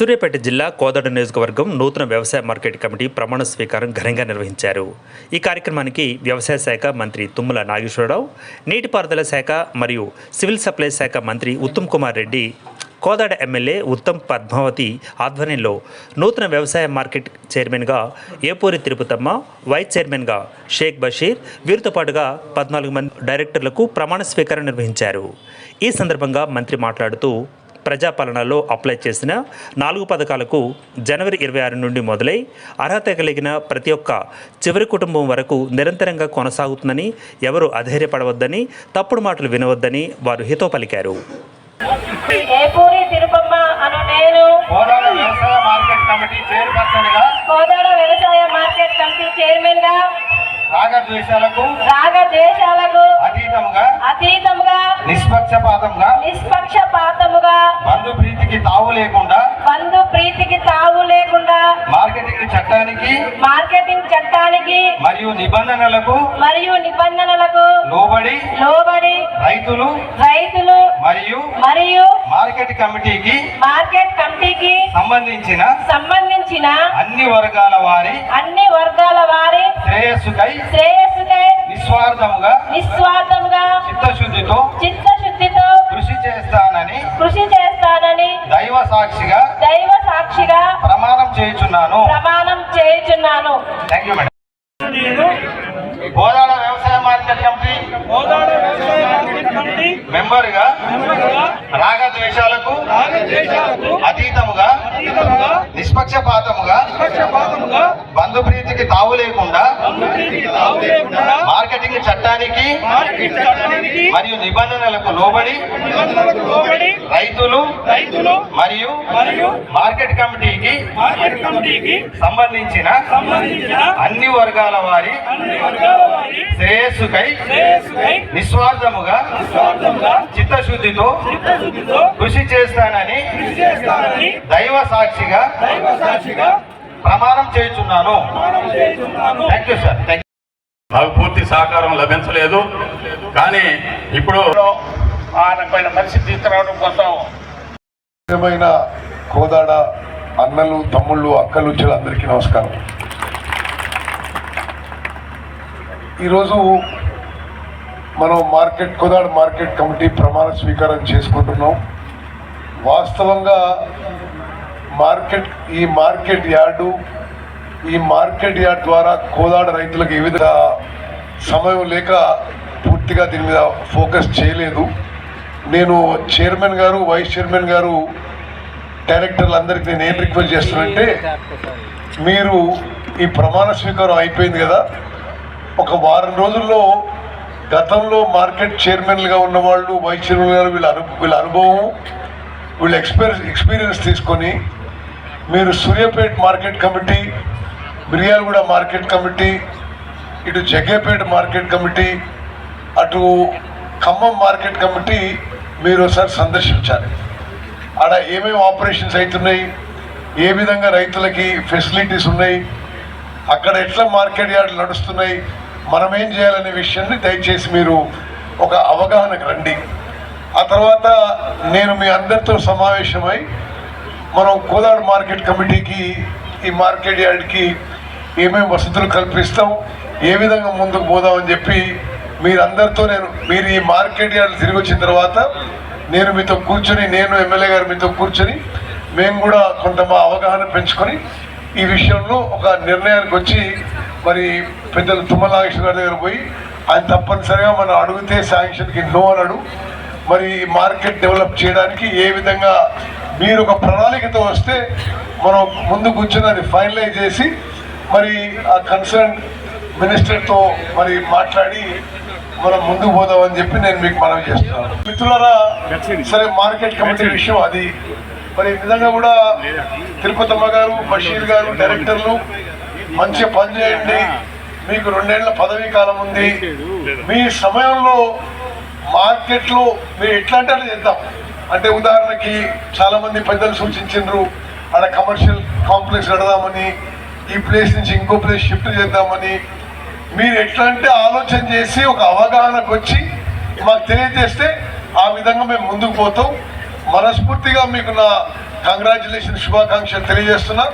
సూర్యాపేట జిల్లా కోదాడ నియోజకవర్గం నూతన వ్యవసాయ మార్కెట్ కమిటీ ప్రమాణ స్వీకారం ఘనంగా నిర్వహించారు. ఈ కార్యక్రమానికి వ్యవసాయ శాఖ మంత్రి తుమ్మల నాగేశ్వరరావు నీటిపారుదల శాఖ మరియు సివిల్ సప్లై శాఖ మంత్రి ఉత్తమ్ కుమార్ రెడ్డి కోదాడ ఎమ్మెల్యే ఉత్తమ్ పద్మావతి ఆధ్వర్యంలో నూతన వ్యవసాయ మార్కెట్ చైర్మన్గా ఏపూరి తిరుపతమ్మ వైస్ చైర్మన్గా షేక్ బషీర్ వీరితో పాటుగా పద్నాలుగు మంది డైరెక్టర్లకు ప్రమాణ స్వీకారం నిర్వహించారు. ఈ సందర్భంగా మంత్రి మాట్లాడుతూ ప్రజాపాలనలో అప్లై చేసిన నాలుగు పథకాలకు జనవరి ఇరవై ఆరు నుండి మొదలై అర్హత కలిగిన ప్రతి ఒక్క చివరి కుటుంబం వరకు నిరంతరంగా కొనసాగుతుందని ఎవరు అధైర్యపడవద్దని తప్పుడు మాటలు వినవద్దని వారు హితో పలికారు. ఏపూరి తిరుపమ్మ అను నేను కోదాడ వ్యవసాయ మార్కెట్ కమిటీ చైర్పర్సన్గా కోదాడ వ్యవసాయ మార్కెట్ కమిటీ చైర్మన్గా రాగద్వేషాలకు రాగ అతీతంగా నిష్పక్షపాతంగా నిష్పక్షపాతముగా బంధు ప్రీతికి తావు లేకుండా బంధు ప్రీతికి తావు లేకుండా మార్కెటింగ్ చట్టానికి మార్కెటింగ్ చట్టానికి మరియు నిబంధనలకు మరియు నిబంధనలకు లోబడి లోబడి రైతులు రైతులు మరియు మరియు మార్కెట్ కమిటీకి మార్కెట్ కమిటీకి సంబంధించిన సంబంధించిన అన్ని వర్గాల వారి అన్ని వర్గాల వారి శ్రేయస్సుకై శ్రేయస్సుకై నిస్వార్థముగా నిస్వార్థముగా చిత్తశుద్ధితో చిత్తశుద్ధితో కృషి చేస్తానని కృషి చేస్తానని దైవ సాక్షిగా దైవ సాక్షిగా ప్రమాణం చేయుచున్నాను. ప్రమాణం చేయుచున్నాను. థ్యాంక్ యూ మేడం కోదాడ వ్యవసాయ మార్కెట్ కమిటీ. మెంబర్గా రాగద్వేషాలకు అతీతముగా నిష్పక్షపాతముగా బంధు ప్రీతికి తావు లేకుండా మార్కెటింగ్ చట్టానికి మరియు నిబంధనలకు లోబడి రైతులు రైతులు మరియు మరియు మార్కెట్ కమిటీకి మార్కెట్ కమిటీకి సంబంధించిన సంబంధించిన అన్ని వర్గాల వారి శ్రేయస్సుకై నిస్వార్థముగా చిత్తశుద్ధితో కృషి చేస్తానని కృషి చేస్తానని దైవ సాక్షిగా దైవ సాక్షిగా ప్రమాణం చేయుచున్నాను. ప్రమాణం చేస్తున్నాను థ్యాంక్ యూ సార్ నాకు పూర్తి సహకారం లభించలేదు. కానీ ఇప్పుడు తీసుకురావడం కోసం కోదాడ అన్నలు తమ్ముళ్ళు అక్కలు చెల్లందరికీ నమస్కారం. ఈరోజు మనం మార్కెట్ కోదాడ మార్కెట్ కమిటీ ప్రమాణ స్వీకారం చేసుకుంటున్నాం. వాస్తవంగా మార్కెట్ ఈ మార్కెట్ యార్డు ఈ మార్కెట్ యార్డ్ ద్వారా కోదాడ రైతులకు ఏ విధంగా సమయం లేక పూర్తిగా దీని మీద ఫోకస్ చేయలేదు. నేను చైర్మన్ గారు వైస్ చైర్మన్ గారు డైరెక్టర్లు అందరికి నేను ఏం రిక్వెస్ట్ చేస్తున్నానంటే మీరు ఈ ప్రమాణ స్వీకారం అయిపోయింది కదా. ఒక వారం రోజుల్లో గతంలో మార్కెట్ చైర్మన్లుగా ఉన్న వాళ్ళు వైస్ చైర్మన్ గారు వీళ్ళ అను వీళ్ళ అనుభవం వీళ్ళ ఎక్స్పీరియన్స్ ఎక్స్పీరియన్స్ తీసుకొని మీరు Suryapet market committee Miryalaguda market committee ఇటు జగ్గేపేట మార్కెట్ కమిటీ అటు ఖమ్మం మార్కెట్ కమిటీ మీరు ఒకసారి సందర్శించాలి. ఆడ ఏమేమి ఆపరేషన్స్ అవుతున్నాయి ఏ విధంగా రైతులకి ఫెసిలిటీస్ ఉన్నాయి అక్కడ ఎట్లా మార్కెట్ యార్డ్లు నడుస్తున్నాయి మనం ఏం చేయాలనే విషయాన్ని దయచేసి మీరు ఒక అవగాహనకు రండి. ఆ తర్వాత నేను మీ అందరితో సమావేశమై మనం కోదాడు మార్కెట్ కమిటీకి ఈ మార్కెట్ యార్డ్కి ఏమేమి వసతులు కల్పిస్తాం ఏ విధంగా ముందుకు పోదామని చెప్పి మీరందరితో నేను మీరు ఈ మార్కెట్ యార్డ్ తిరిగి వచ్చిన తర్వాత నేను మీతో కూర్చొని నేను ఎమ్మెల్యే గారు మీతో కూర్చొని మేము కూడా కొంత మా అవగాహన పెంచుకొని ఈ విషయంలో ఒక నిర్ణయానికి వచ్చి మరి పెద్దలు తుమ్మలాగేశ్వర గారి దగ్గర పోయి ఆయన తప్పనిసరిగా మనం అడిగితే శాంక్షన్కి నో అనడు. మరి ఈ మార్కెట్ డెవలప్ చేయడానికి ఏ విధంగా మీరు ఒక ప్రణాళికతో వస్తే మనం ముందు కూర్చొని అది ఫైనలైజ్ చేసి మరి ఆ కన్సర్న్ మినిస్టర్తో మరి మాట్లాడి మనం ముందుకు పోదామని చెప్పి నేను మీకు మనవి చేస్తున్నాను. మిత్రులారా సరే మార్కెట్ కమిటీ విషయం అది. మరి నిజంగా కూడా తిరుపతమ్మ గారు బషీర్ గారు డైరెక్టర్లు మంచిగా పనిచేయండి మీకు రెండేళ్ళ పదవీ కాలం ఉంది. మీ సమయంలో మార్కెట్లో మీరు ఎట్లాంటి అట్లా చేద్దాం? అంటే ఉదాహరణకి చాలా మంది పెద్దలు సూచించారు ఆడ కమర్షియల్ కాంప్లెక్స్ కడదామని ఈ ప్లేస్ నుంచి ఇంకో ప్లేస్ షిఫ్ట్ చేద్దామని మీరు ఎట్లా అంటే ఆలోచన చేసి ఒక అవగాహనకు వచ్చి మాకు తెలియజేస్తే ఆ విధంగా మేము ముందుకు పోతాం. మనస్ఫూర్తిగా మీకు నా కంగ్రాచులేషన్ శుభాకాంక్షలు తెలియజేస్తున్నా.